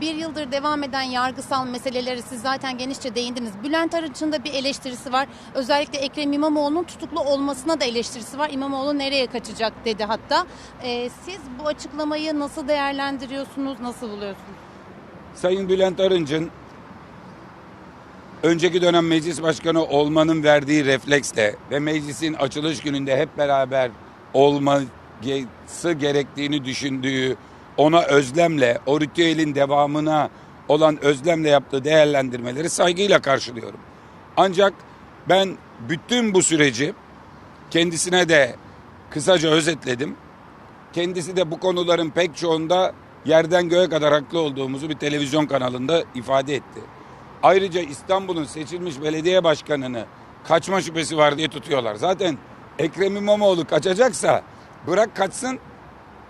bir yıldır devam eden yargısal meseleleri siz zaten genişçe değindiniz. Bülent Arınç'ın da bir eleştirisi var. Özellikle Ekrem İmamoğlu'nun tutuklu olmasına da eleştirisi var. İmamoğlu nereye kaçacak dedi hatta. Ee, siz bu açıklamayı nasıl değerlendiriyorsunuz, nasıl buluyorsunuz? Sayın Bülent Arınç'ın önceki dönem meclis başkanı olmanın verdiği refleksle ve meclisin açılış gününde hep beraber olması gerektiğini düşündüğü ona özlemle, o ritüelin devamına olan özlemle yaptığı değerlendirmeleri saygıyla karşılıyorum. Ancak ben bütün bu süreci kendisine de kısaca özetledim. Kendisi de bu konuların pek çoğunda yerden göğe kadar haklı olduğumuzu bir televizyon kanalında ifade etti. Ayrıca İstanbul'un seçilmiş belediye başkanını kaçma şüphesi var diye tutuyorlar. Zaten Ekrem İmamoğlu kaçacaksa bırak kaçsın.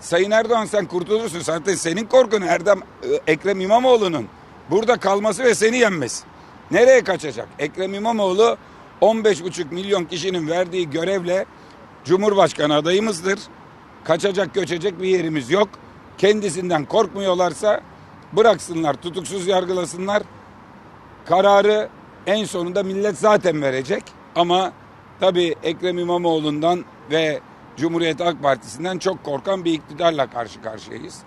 Sayın Erdoğan sen kurtulursun. Zaten senin korkun Erdem e, Ekrem İmamoğlu'nun burada kalması ve seni yenmesi. Nereye kaçacak? Ekrem İmamoğlu 15,5 milyon kişinin verdiği görevle Cumhurbaşkanı adayımızdır. Kaçacak göçecek bir yerimiz yok. Kendisinden korkmuyorlarsa bıraksınlar tutuksuz yargılasınlar. Kararı en sonunda millet zaten verecek. Ama tabii Ekrem İmamoğlu'ndan ve Cumhuriyet Halk Partisi'nden çok korkan bir iktidarla karşı karşıyayız.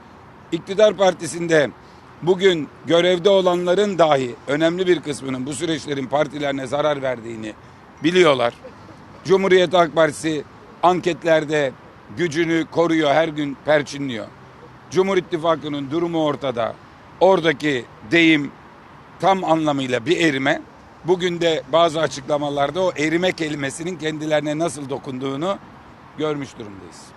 İktidar Partisi'nde bugün görevde olanların dahi önemli bir kısmının bu süreçlerin partilerine zarar verdiğini biliyorlar. Cumhuriyet Halk Partisi anketlerde gücünü koruyor, her gün perçinliyor. Cumhur İttifakı'nın durumu ortada. Oradaki deyim tam anlamıyla bir erime. Bugün de bazı açıklamalarda o erime kelimesinin kendilerine nasıl dokunduğunu görmüş durumdayız.